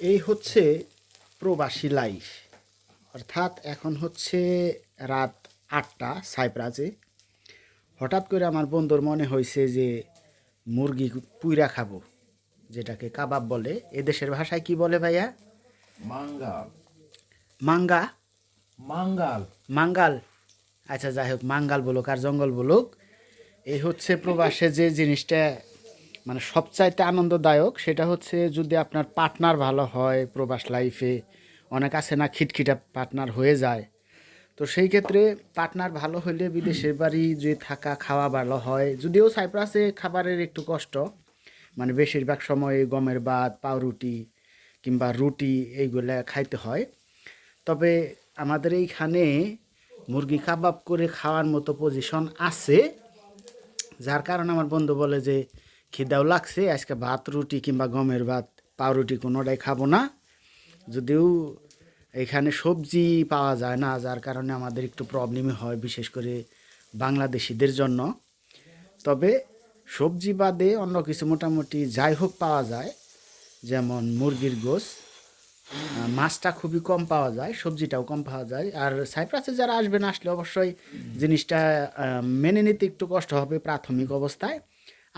এই হচ্ছে প্রবাসী লাইফ। অর্থাৎ এখন হচ্ছে রাত আটটা সাইপ্রাজে হঠাৎ করে আমার বন্ধুর মনে হয়েছে যে মুরগি পুইরা খাব যেটাকে কাবাব বলে। এদেশের ভাষায় কি বলে ভাইয়া? মাঙ্গাল মাঙ্গা? মাঙ্গাল। মাঙ্গাল। আচ্ছা যাই হোক মাঙ্গাল বলুক আর জঙ্গল বলুক। এই হচ্ছে প্রবাসে যে জিনিসটা মানে সবচাইতে আনন্দদায়ক সেটা হচ্ছে যদি আপনার পার্টনার ভালো হয় প্রবাস লাইফে অনেক আছে না খিটখিটা পার্টনার হয়ে যায়। তো সেই ক্ষেত্রে পার্টনার ভালো হলে বিদেশের বাড়ি যে থাকা, খাওয়া ভালো হয়। যদিও সাইপ্রাসে খাবারের একটু কষ্ট মানে বেশিরভাগ সময় গমের ভাত, পাউরুটি কিংবা রুটি এইগুলা খাইতে হয়। তবে আমাদের এইখানে মুরগি কাবাব করে খাওয়ার মতো পজিশন আছে, যার কারণে আমার বন্ধু বলে যে খিদাও লাগছে আজকে ভাত রুটি কিংবা গমের ভাত পাউরুটি কোনোটাই খাব না। যদিও এখানে সবজি পাওয়া যায় না যার কারণে আমাদের একটু প্রবলেমই হয় বিশেষ করে বাংলাদেশিদের জন্য। তবে সবজি বাদে অন্য কিছু মোটামুটি যাই হোক পাওয়া যায় যেমন মুরগির আহ, মাছটা খুবই কম পাওয়া যায় সবজিটাও কম পাওয়া যায়। আর সাইপ্রাসে যারা আসবেন আসলে অবশ্যই জিনিসটা মেনে নিতে একটু কষ্ট হবে প্রাথমিক অবস্থায়।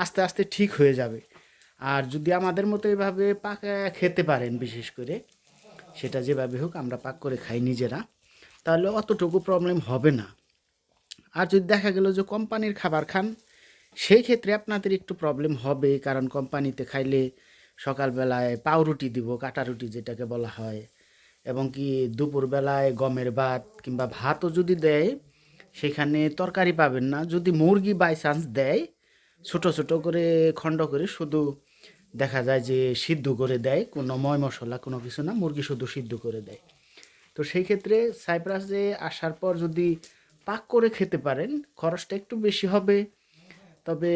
আস্তে আস্তে ঠিক হয়ে যাবে। আর যদি আমাদের মতো এভাবে পাকা খেতে পারেন বিশেষ করে, সেটা যেভাবে হোক আমরা পাক করে খাই নিজেরা, তাহলে অতটুকু প্রবলেম হবে না। আর যদি দেখা গেল যে কোম্পানির খাবার খান, সেই ক্ষেত্রে আপনাদের একটু প্রবলেম হবে, কারণ কোম্পানিতে খাইলে সকালবেলায় পাউরুটি দিব কাটা রুটি যেটাকে বলা হয়, এবং কি দুপুরবেলায় গমের ভাত কিংবা ভাতও যদি দেয়, সেখানে তরকারি পাবেন না। যদি মুরগি বাই চান্স দেয় ছোট ছোট করে খণ্ড করে শুধু দেখা যায় যে সিদ্ধ করে দেয়, কোনো ময় মশলা, কোনো কিছু না, মুরগি শুধু সিদ্ধ করে দেয়। তো সেই ক্ষেত্রে সাইপ্রাসে আসার পর যদি পাক করে খেতে পারেন, খরচটা একটু বেশি হবে। তবে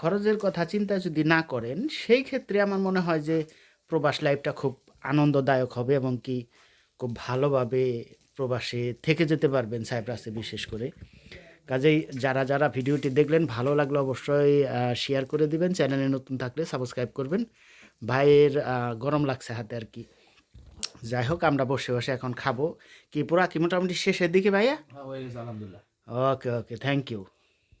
খরচের কথা চিন্তা যদি না করেন, সেই ক্ষেত্রে আমার মনে হয় যে প্রবাস লাইফটা খুব আনন্দদায়ক হবে এবং কি খুব ভালোভাবে প্রবাসে থেকে যেতে পারবেন সাইপ্রাসে বিশেষ করে। কাজেই যারা যারা ভিডিওটি দেখলেন ভালো লাগল অবশ্যই শেয়ার করে দিবেন। চ্যানেলে নতুন থাকলে সাবস্ক্রাইব করবেন। ভাইয়ের গরম লাগছে হাতে আর কি। যাই হোক আমরা বসে বসে এখন খাব। কি পুরা কি মোটামুটি শেষের দিকে ভাইয়া? ওকে ওকে থ্যাংক ইউ